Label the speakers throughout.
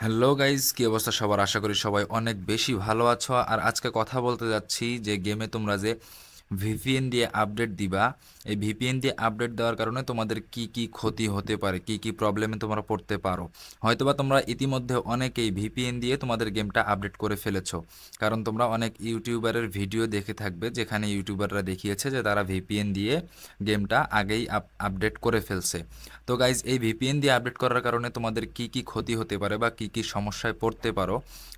Speaker 1: Hello guys কি অবস্থা সবার? আশা করি সবাই অনেক বেশি ভালো আছো। আর আজকে কথা বলতে যাচ্ছি যে গেমে তোমরা যে ভিপিএন দিয়ে আপডেট দিবা। এই ভিপিএন দিয়ে আপডেট দেওয়ার কারণে তোমাদের কি কি ক্ষতি হতে পারে, কি কি প্রবলেমে তোমরা পড়তে পারো। হয়তোবা তোমরা ইতিমধ্যে অনেকেই ভিপিএন দিয়ে তোমাদের গেমটা আপডেট করে ফেলেছো। কারণ তোমরা অনেক ইউটিউবারের ভিডিও দেখে থাকবে, যেখানে ইউটিউবাররা দেখিয়েছে যে তারা ভিপিএন দিয়ে গেমটা আগেই আপডেট করে ফেলছে। তো গাইজ এই ভিপিএন দিয়ে আপডেট করার কারণে তোমাদের কি কি ক্ষতি হতে পারে বা কি কি সমস্যায় পড়তে পারো,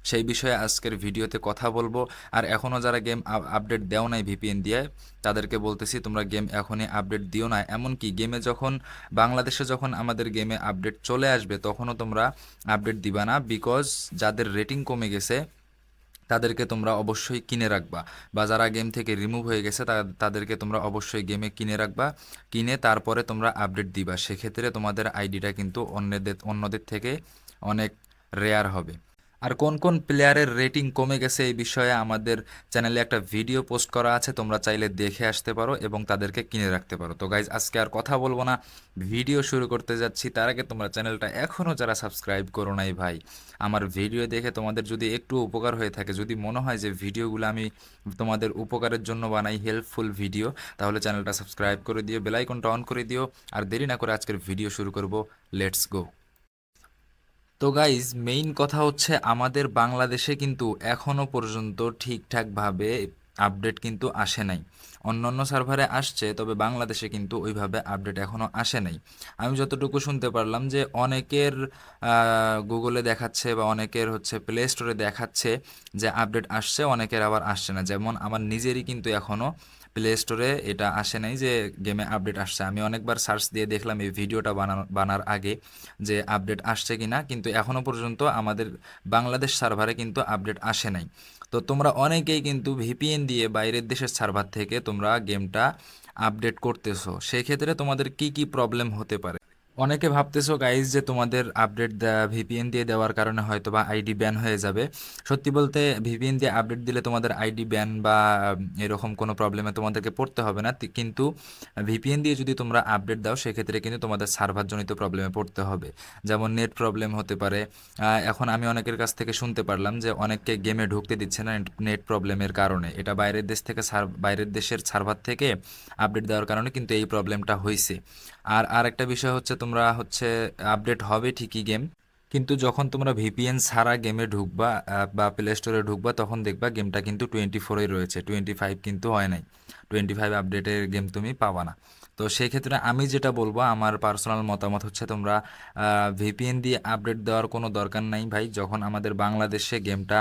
Speaker 1: সেই বিষয়ে আজকের ভিডিওতে কথা বলব। আর এখনও যারা গেম আপডেট দেও নাই ভিপিএন দিয়ে তাদেরকে বলতেছি, তোমরা গেম এখনই আপডেট দিও না। এমনকি গেমে যখন, বাংলাদেশে যখন আমাদের গেমে আপডেট চলে আসবে, তখনও তোমরা আপডেট দিবা না বিকজ যাদের রেটিং কমে গেছে, তাদেরকে তোমরা অবশ্যই কিনে রাখবা। বা যারা গেম থেকে রিমুভ হয়ে গেছে তাদেরকে তোমরা অবশ্যই গেমে কিনে রাখবা। কিনে তারপরে তোমরা আপডেট দিবা। সেক্ষেত্রে তোমাদের আইডিটা কিন্তু অন্যদের অন্যদের থেকে অনেক রেয়ার হবে। আর কোন কোন প্লেয়ারের রেটিং কমে গেছে এই বিষয়ে আমাদের চ্যানেলে একটা ভিডিও পোস্ট করা আছে, তোমরা চাইলে দেখে আসতে পারো এবং তাদেরকে কিনে রাখতে পারো। তো গাইজ আজকে আর কথা বলব না ভিডিও শুরু করতে যাচ্ছি। তার আগে তোমরা চ্যানেলটা এখনও যারা সাবস্ক্রাইব করো নাই ভাই, আমার ভিডিও দেখে তোমাদের যদি একটু উপকার হয়ে থাকে, যদি মনে হয় যে ভিডিওগুলো আমি তোমাদের উপকারের জন্য বানাই হেল্পফুল ভিডিও তাহলে চ্যানেলটা সাবস্ক্রাইব করে দিও বেলাইকনটা অন করে দিও, আর দেরি না করে আজকের ভিডিও শুরু করব। লেটস গো তো গাইজ মেইন কথা হচ্ছে আমাদের বাংলাদেশে কিন্তু এখনও পর্যন্ত ঠিকঠাকভাবে আপডেট কিন্তু আসে নাই। অন্যান্য সার্ভারে আসছে, তবে বাংলাদেশে কিন্তু ওইভাবে আপডেট এখনও আসে নাই। আমি যতটুকু শুনতে পারলাম যে অনেকের গুগলে দেখাচ্ছে বা অনেকের হচ্ছে প্লে স্টোরে দেখাচ্ছে যে আপডেট আসছে, অনেকের আবার আসছে না। যেমন আমার নিজেরই কিন্তু এখনও প্লে স্টোরে এটা আসে নাই যে গেমে আপডেট আসছে। আমি অনেকবার সার্চ দিয়ে দেখলাম এই ভিডিওটা বানানো, বানার আগে যে আপডেট আসছে কি না কিন্তু এখনও পর্যন্ত আমাদের বাংলাদেশ সার্ভারে কিন্তু আপডেট আসে নাই। তো তোমরা অনেকেই কিন্তু ভিপিএন দিয়ে বাইরের দেশের সার্ভার থেকে তোমরা গেমটা আপডেট করতেছো, সেক্ষেত্রে তোমাদের কি কি প্রবলেম হতে পারে? অনেকে ভাবতেছো গাইজ যে তোমাদের আপডেট ভিপিএন দিয়ে দেওয়ার কারণে হয়তো বা আইডি ব্যান হয়ে যাবে। সত্যি বলতে ভিপিএন দিয়ে আপডেট দিলে তোমাদের আইডি ব্যান বা এরকম কোনো প্রবলেমে তোমাদেরকে পড়তে হবে না। কিন্তু ভিপিএন দিয়ে যদি তোমরা আপডেট দাও, সেক্ষেত্রে কিন্তু তোমাদের সার্ভারজনিত প্রবলেমে পড়তে হবে। যেমন নেট প্রবলেম হতে পারে। এখন আমি অনেকের কাছ থেকে শুনতে পারলাম যে অনেককে গেমে ঢুকতে দিচ্ছে না নেট প্রবলেমের কারণে। এটা বাইরের দেশ থেকে সার- বাইরের দেশের সার্ভার থেকে আপডেট দেওয়ার কারণে কিন্তু এই প্রবলেমটা হয়েছে আর আরেকটা বিষয় হচ্ছে তোমরা হচ্ছে আপডেট হবে ঠিকই গেম কিন্তু যখন তোমরা ভিপিএন ছাড়া গেমে ঢুকবা বা প্লে স্টোরে ঢুকবা, তখন দেখবা গেমটা কিন্তু টোয়েন্টি ফোরেই রয়েছে টোয়েন্টি ফাইভ কিন্তু হয় নাই। টোয়েন্টি ফাইভ আপডেটের গেম তুমি পাবা না। তো সেই ক্ষেত্রে আমি যেটা বলব, আমার পার্সোনাল মতামত হচ্ছে তোমরা ভিপিএন দিয়ে আপডেট দেওয়ার কোনো দরকার নাই ভাই। যখন আমাদের বাংলাদেশে গেমটা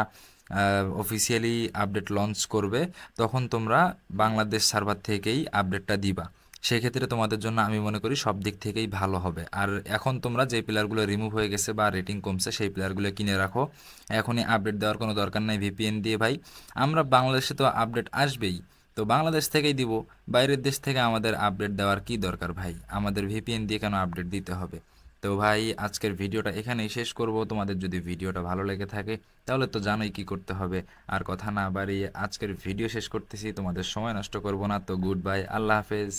Speaker 1: অফিসিয়ালি আপডেট লঞ্চ করবে, তখন তোমরা বাংলাদেশ সার্ভার থেকেই আপডেটটা দিবা। সেক্ষেত্রে তোমাদের জন্য আমি মনে করি সব দিক থেকেই ভালো হবে। আর এখন তোমরা যে প্লেয়ারগুলো রিমুভ হয়ে গেছে বা রেটিং কমছে সেই প্লেয়ারগুলো কিনে রাখো। এখনই আপডেট দেওয়ার কোনো দরকার নাই ভিপিএন দিয়ে ভাই। আমরা বাংলাদেশে তো আপডেট আসবেই। তো বাংলাদেশ থেকেই দিব, বাইরের দেশ থেকে আমাদের আপডেট দেওয়ার কি দরকার ভাই? আমাদের ভিপিএন দিয়ে কেন আপডেট দিতে হবে? তো ভাই, আজকের ভিডিওটা এখানেই শেষ করব। তোমাদের যদি ভিডিওটা ভালো লেগে থাকে, তাহলে তো জানোই কি করতে হবে। আর কথা না বাড়িয়ে আজকের ভিডিও শেষ করতেছি। তোমাদের সময় নষ্ট করব না। তো গুড বাই আল্লাহ হাফেজ।